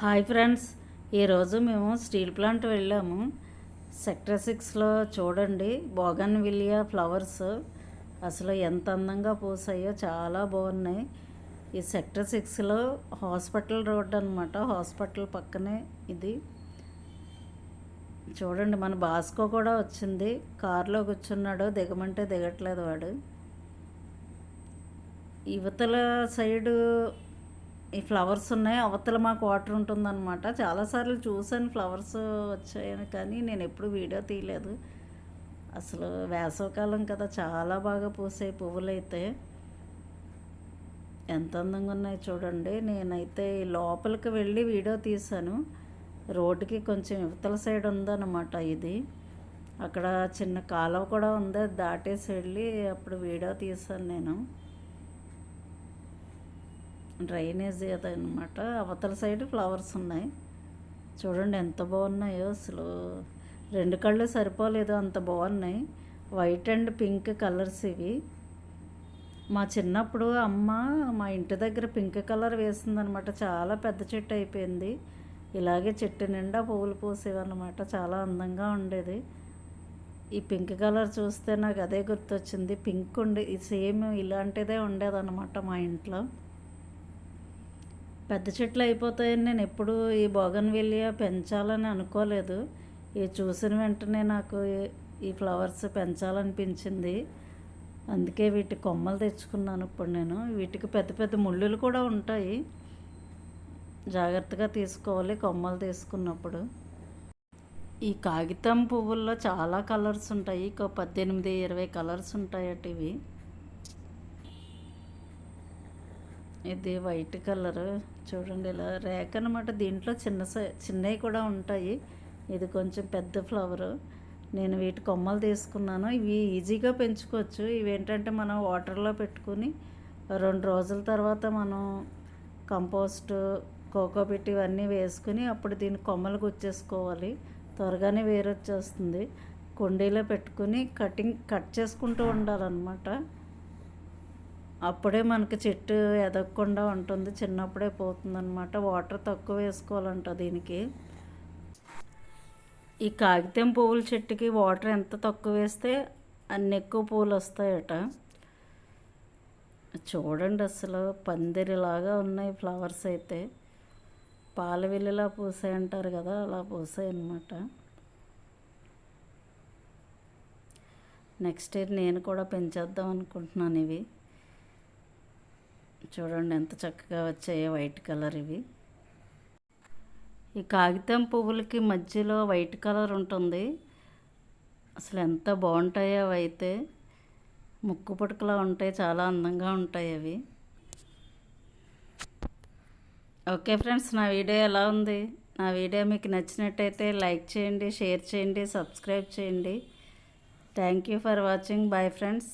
Hi friends. ఈరోజు మేము steel plant వెళ్ళాము. సెక్టర్ సిక్స్లో చూడండి. Bougainvillea flowers. అసలు ఎంత అందంగా పూసాయో చాలా బాగున్నాయి. ఈ సెక్టర్ సిక్స్లో హాస్పిటల్ రోడ్ అనమాట హాస్పిటల్ పక్కనే ఇది. చూడండి మన బాస్కో కూడా వచ్చింది. కారులో కూర్చున్నాడు దిగమంటే దిగట్లేదు వాడు. యువతల సైడు ఈ ఫ్లవర్స్ ఉన్నాయి. అవతల మాకు వాటర్ ఉంటుందన్నమాట. చాలాసార్లు చూసాను ఫ్లవర్స్ వచ్చాయని కానీ నేను ఎప్పుడు వీడియో తీయలేదు. అసలు వేసవకాలం కదా చాలా బాగా పూసే పువ్వులు అయితే ఎంత అందంగా ఉన్నాయి చూడండి. నేనైతే లోపలికి వెళ్ళి వీడియో తీశాను. రోడ్డుకి కొంచెం ఇవతల సైడ్ ఉందన్నమాట ఇది. అక్కడ చిన్న కాలువ కూడా ఉంది. దాటేసి వెళ్ళి అప్పుడు వీడియో తీశాను నేను. డ్రైనేజ్ అదనమాట. అవతల సైడ్ ఫ్లవర్స్ ఉన్నాయి. చూడండి ఎంత బాగున్నాయో అసలు. రెండు కళ్ళు సరిపోలేదు అంత బాగున్నాయి. వైట్ అండ్ పింక్ కలర్స్ ఇవి. మా చిన్నప్పుడు అమ్మ మా ఇంటి దగ్గర పింక్ కలర్ వేసిందనమాట. చాలా పెద్ద చెట్టు అయిపోయింది. ఇలాగే చెట్టు నిండా పువ్వులు పూసేవన్నమాట. చాలా అందంగా ఉండేది. ఈ పింక్ కలర్ చూస్తే నాకు అదే గుర్తొచ్చింది. పింక్ ఉండే సేమ్ ఇలాంటిదే ఉండేదన్నమాట మా ఇంట్లో. పెద్ద చెట్లు అయిపోతాయని నేను ఎప్పుడూ ఈ బోగన్విల్లియా పెంచాలని అనుకోలేదు. ఇవి చూసిన వెంటనే నాకు ఈ ఫ్లవర్స్ పెంచాలనిపించింది. అందుకే వీటి కొమ్మలు తెచ్చుకున్నాను ఇప్పుడు నేను. వీటికి పెద్ద పెద్ద ముళ్ళులు కూడా ఉంటాయి. జాగ్రత్తగా తీసుకోవాలి కొమ్మలు తీసుకున్నప్పుడు. ఈ కాగితం పువ్వుల్లో చాలా కలర్స్ ఉంటాయి. ఒక పద్దెనిమిది ఇరవై కలర్స్ ఉంటాయట ఇవి. ఇది వైట్ కలర్. చూడండి ఇలా రేక్ అనమాట దీంట్లో చిన్న చిన్నవి కూడా ఉంటాయి. ఇది కొంచెం పెద్ద ఫ్లవర్. నేను వీటి కొమ్మలు తీసుకున్నాను. ఇవి ఈజీగా పెంచుకోవచ్చు. ఇవి ఏంటంటే మనం వాటర్లో పెట్టుకుని రెండు రోజుల తర్వాత మనం కంపోస్ట్ కోకోపిట్ ఇవన్నీ వేసుకుని అప్పుడు దీని కొమ్మలు గుచ్చేసుకోవాలి త్వరగానే వేరొచ్చేస్తుంది. కుండీలో పెట్టుకుని కటింగ్ కట్ చేసుకుంటూ ఉండాలన్నమాట. అప్పుడే మనకి చెట్టు ఎదగకుండా ఉంటుంది. చిన్నప్పుడే పోతుందన్నమాట. వాటర్ తక్కువ వేసుకోవాలంట దీనికి. ఈ కాగితం పువ్వుల చెట్టుకి వాటర్ ఎంత తక్కువ వేస్తే అన్ని ఎక్కువ పూలు వస్తాయట. చూడండి అసలు పందిరిలాగా ఉన్నాయి ఫ్లవర్స్ అయితే. పాలవిల్లిలా పూసాయి అంటారు కదా అలా పూసాయి అన్నమాట. నెక్స్ట్ ఇయర్ నేను కూడా పెంచేద్దాం అనుకుంటున్నాను ఇవి. చూడండి ఎంత చక్కగా వచ్చాయో వైట్ కలర్ ఇవి. ఈ కాగితం పువ్వులకి మధ్యలో వైట్ కలర్ ఉంటుంది. అసలు ఎంత బాగుంటాయో అవి అయితే. ముక్కు పుడకలా ఉంటాయి చాలా అందంగా ఉంటాయి అవి. ఓకే ఫ్రెండ్స్ నా వీడియో ఎలా ఉంది? నా వీడియో మీకు నచ్చినట్టయితే లైక్ చేయండి షేర్ చేయండి సబ్స్క్రైబ్ చేయండి. Thank you for watching. Bye friends.